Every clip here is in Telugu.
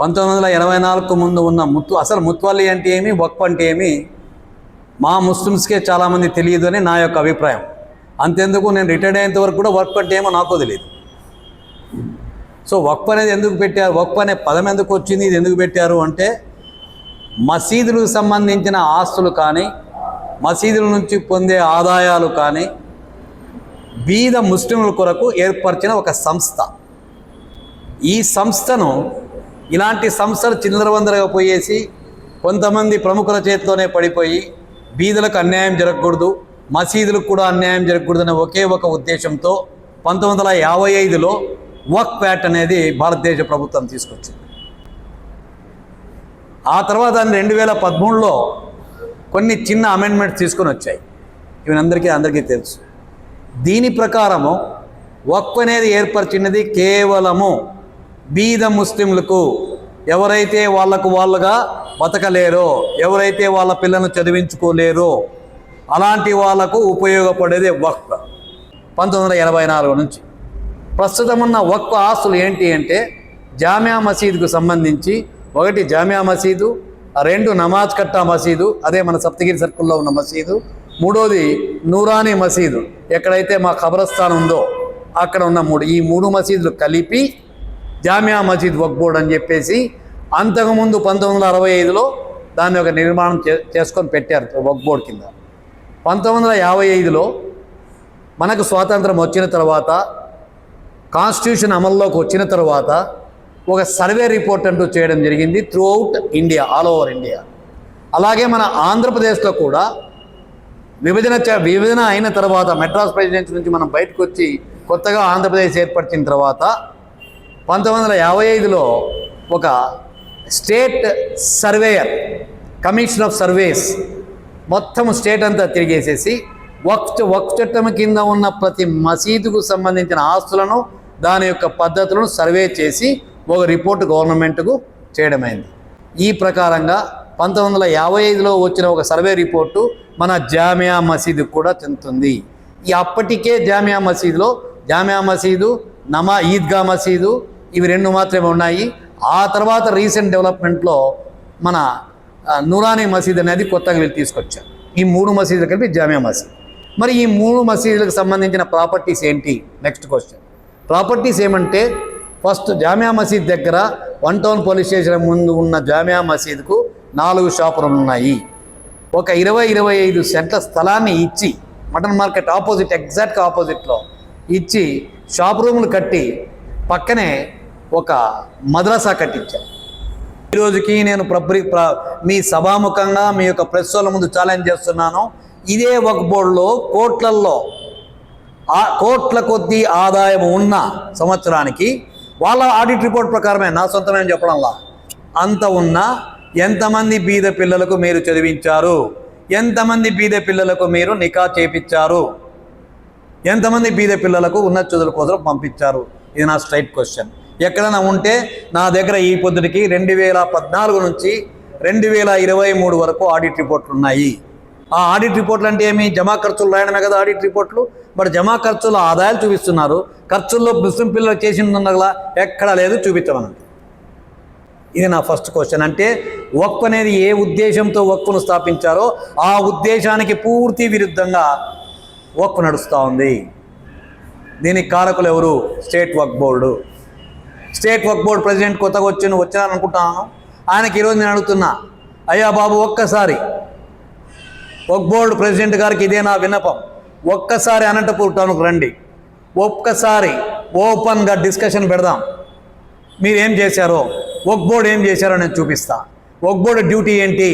పంతొమ్మిది వందల ఇరవై నాలుగు ముందు ఉన్న ముత్తు అసలు ముత్వల్లి అంటే ఏమి వక్ఫ్ అంటే ఏమి మా ముస్లిమ్స్కే చాలామంది తెలియదు అని నా యొక్క అభిప్రాయం. అంతెందుకు నేను రిటైర్డ్ అయ్యేంత వరకు కూడా వర్క్ అంటే ఏమో నాకు తెలియదు. సో వక్ఫ్ అనేది ఎందుకు పెట్టారు? వక్ఫ్ అనే పదం ఎందుకు వచ్చింది? ఇది ఎందుకు పెట్టారు అంటే మసీదులకు సంబంధించిన ఆస్తులు కానీ మసీదుల నుంచి పొందే ఆదాయాలు కానీ బీద ముస్లింల కొరకు ఏర్పరిచిన ఒక సంస్థ. ఈ సంస్థను ఇలాంటి సంస్థలు చిందరవందరగా పోయేసి కొంతమంది ప్రముఖుల చేతిలోనే పడిపోయి బీదలకు అన్యాయం జరగకూడదు మసీదులకు కూడా అన్యాయం జరగకూడదు ఒకే ఒక ఉద్దేశంతో పంతొమ్మిది వందల యాభై ఐదులో వక్ ప్యాట్ అనేది భారతదేశ ప్రభుత్వం తీసుకొచ్చింది. ఆ తర్వాత దాన్ని రెండు వేల పదమూడులో కొన్ని చిన్న అమెండ్మెంట్స్ తీసుకొని వచ్చాయి. ఇవి అందరికీ అందరికీ తెలుసు. దీని ప్రకారము వక్ అనేది ఏర్పరిచినది కేవలము బీద ముస్లింలకు ఎవరైతే వాళ్ళకు వాళ్ళుగా బతకలేరో ఎవరైతే వాళ్ళ పిల్లలను చదివించుకోలేరో అలాంటి వాళ్ళకు ఉపయోగపడేది వక్ఫ్. పంతొమ్మిది వందల ఎనభై నాలుగు నుంచి. ప్రస్తుతం ఉన్న వక్ఫ్ ఆస్తులు ఏంటి అంటే జామియా మసీదుకు సంబంధించి ఒకటి జామియా మసీదు రెండు నమాజ్ కట్టా మసీదు అదే మన సప్తగిరి సర్కుల్లో ఉన్న మసీదు మూడోది నూరానీ మసీదు. ఎక్కడైతే మా ఖబరస్థాన్ ఉందో అక్కడ ఉన్న మూడు. ఈ మూడు మసీదులు కలిపి జామియా మసీద్ వక్ బోర్డ్ అని చెప్పేసి అంతకుముందు పంతొమ్మిది వందల అరవై ఐదులో దాన్ని ఒక నిర్మాణం చే చేసుకొని పెట్టారు వక్ బోర్డ్ కింద. పంతొమ్మిది వందల యాభై ఐదులో మనకు స్వాతంత్రం వచ్చిన తర్వాత కాన్స్టిట్యూషన్ అమల్లోకి వచ్చిన తర్వాత ఒక సర్వే రిపోర్ట్ అంటూ చేయడం జరిగింది throughout India all over India. అలాగే మన ఆంధ్రప్రదేశ్లో కూడా విభజన చ- విభజన అయిన తర్వాత మెడ్రాస్ ప్రెసిడెన్సీ నుంచి మనం బయటకు వచ్చి కొత్తగా ఆంధ్రప్రదేశ్ ఏర్పరిచిన తర్వాత పంతొమ్మిది వందల యాభై ఐదులో ఒక state surveyor commission of surveys మొత్తం స్టేట్ అంతా తిరిగేసేసి వక్ఫ్ వక్ఫ్ చట్టం కింద ఉన్న ప్రతి మసీదుకు సంబంధించిన ఆస్తులను దాని యొక్క పద్ధతులను సర్వే చేసి ఒక రిపోర్ట్ గవర్నమెంట్కు చేయడమైంది. ఈ ప్రకారంగా పంతొమ్మిది వందల యాభై ఐదులో వచ్చిన ఒక సర్వే రిపోర్టు మన జామియా మసీదుకు కూడా చెందుతుంది. ఈ అప్పటికే జామియా మసీదులో జామియా మసీదు నమా ఈద్గా మసీదు ఇవి రెండు మాత్రమే ఉన్నాయి. ఆ తర్వాత రీసెంట్ డెవలప్మెంట్లో మన నూరానీ మసీద్ అనేది కొత్తగా వీళ్ళు తీసుకొచ్చారు. ఈ మూడు మసీదులు కలిపి జామియా మసీద్. మరి ఈ మూడు మసీదులకు సంబంధించిన ప్రాపర్టీస్ ఏంటి? నెక్స్ట్ క్వశ్చన్ ప్రాపర్టీస్ ఏమంటే ఫస్ట్ జామియా మసీద్ దగ్గర వన్ టౌన్ పోలీస్ స్టేషన్ ముందు ఉన్న జామియా మసీద్కు నాలుగు షాపులు ఉన్నాయి. ఒక ఇరవై ఇరవై ఐదు సెంట్ల స్థలాన్ని ఇచ్చి మటన్ మార్కెట్ ఆపోజిట్ ఎగ్జాక్ట్గా ఆపోజిట్లో ఇచ్చి షాప్ రూములు కట్టి పక్కనే ఒక మద్రసా కట్టించారు. ఈరోజుకి నేను ప్రబ్రి మీ సభాముఖంగా మీ యొక్క ప్రశ్నల ముందు ఛాలెంజ్ చేస్తున్నాను. ఇదే ఒక బోర్డులో కోట్లల్లో ఆ కోట్ల కొద్దీ ఆదాయం ఉన్న సంవత్సరానికి వాళ్ళ ఆడిట్ రిపోర్ట్ ప్రకారమే నా సొంతమేం చెప్పడంలా? అంత ఉన్న ఎంతమంది బీద పిల్లలకు మీరు చదివించారు? ఎంతమంది బీద పిల్లలకు మీరు నికా చేపించారు ఎంతమంది బీద పిల్లలకు ఉన్నత చదువుల కోసం పంపించారు? ఇది నా స్ట్రైట్ క్వశ్చన్ ఎక్కడైనా ఉంటే నా దగ్గర ఈ పొద్దుటికి రెండు వేల పద్నాలుగు నుంచి రెండు వేల ఇరవై మూడు వరకు ఆడిట్ రిపోర్ట్లు ఉన్నాయి. ఆ ఆడిట్ రిపోర్ట్లు అంటే ఏమి? జమా ఖర్చులు రాయడమే కదా ఆడిట్ రిపోర్ట్లు బట్ జమా ఖర్చుల ఆదాయాలు చూపిస్తున్నారు. ఖర్చుల్లో ముస్లిం పిల్లలు చేసిందలా ఎక్కడా లేదు చూపించమనండి. ఇది నా ఫస్ట్ క్వశ్చన్ అంటే వక్ఫ్ అనేది ఏ ఉద్దేశంతో వక్ఫ్ను స్థాపించారో ఆ ఉద్దేశానికి పూర్తి విరుద్ధంగా వక్ఫ్ నడుస్తూ ఉంది. దీనికి కారకులు ఎవరు? స్టేట్ వర్క్ బోర్డు. స్టేట్ వర్క్ బోర్డు ప్రెసిడెంట్ కొత్తగా వచ్చి వచ్చాను అనుకుంటున్నాను ఆయనకి ఈరోజు నేను అడుగుతున్నా. అయ్యా బాబు ఒక్కసారి. వర్క్ బోర్డు ప్రెసిడెంట్ గారికి ఇదే నా విన్నపం. ఒక్కసారి అనంతపూర్ టౌన్కి రండి. ఒక్కసారి ఓపెన్గా డిస్కషన్ పెడదాం. మీరు ఏం చేశారో? వర్క్ బోర్డు ఏం చేశారో నేను చూపిస్తా. వర్క్ బోర్డు డ్యూటీ ఏంటి?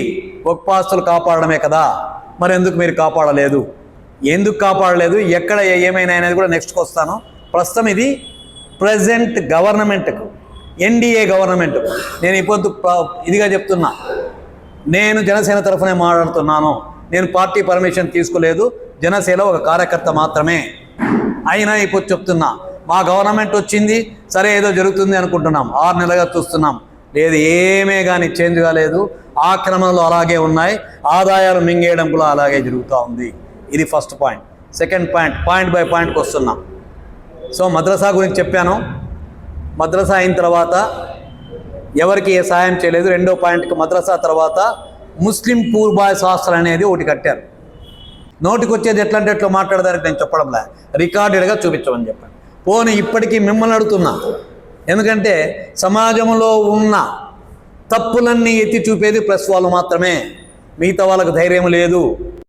ఒక్ పాస్తులు కాపాడడమే కదా. మరి ఎందుకు మీరు కాపాడలేదు? ఎందుకు కాపాడలేదు ఎక్కడ ఏమైనా అనేది కూడా నెక్స్ట్కి వస్తాను. ప్రస్తుతం ఇది ప్రజెంట్ గవర్నమెంట్కు ఎన్డీఏ గవర్నమెంట్ నేను ఇప్పుడు ఇదిగా చెప్తున్నా. నేను జనసేన తరఫునే మాట్లాడుతున్నాను. నేను పార్టీ పర్మిషన్ తీసుకోలేదు. జనసేన ఒక కార్యకర్త మాత్రమే. అయినా ఇప్పుడు చెప్తున్నా. మా గవర్నమెంట్ వచ్చింది సరే ఏదో జరుగుతుంది అనుకుంటున్నాం. ఆరు నెలలుగా చూస్తున్నాం. లేదు ఏమే కానీ చేంజ్ కాలేదు. ఆక్రమణలు అలాగే ఉన్నాయి. ఆదాయాలు మింగేయడం కూడా అలాగే జరుగుతూ ఉంది. ఇది first point second point point by పాయింట్కి వస్తున్నాం సో మద్రసా గురించి చెప్పాను. మద్రసా అయిన తర్వాత ఎవరికి ఏ సహాయం చేయలేదు. రెండో పాయింట్కి మద్రసా తర్వాత ముస్లిం పూర్బాయ్ శాస్త్రం అనేది ఒకటి కట్టారు. నోటికి వచ్చేది ఎట్లా అంటే ఎట్లా మాట్లాడదానికి నేను చెప్పడంలే. రికార్డెడ్గా చూపించమని చెప్పాను. పోనీ ఇప్పటికీ మిమ్మల్ని అడుగుతున్నా. ఎందుకంటే సమాజంలో ఉన్న తప్పులన్నీ ఎత్తి చూపేది ప్లస్ వాళ్ళు మాత్రమే. మిగతా వాళ్ళకు ధైర్యం లేదు.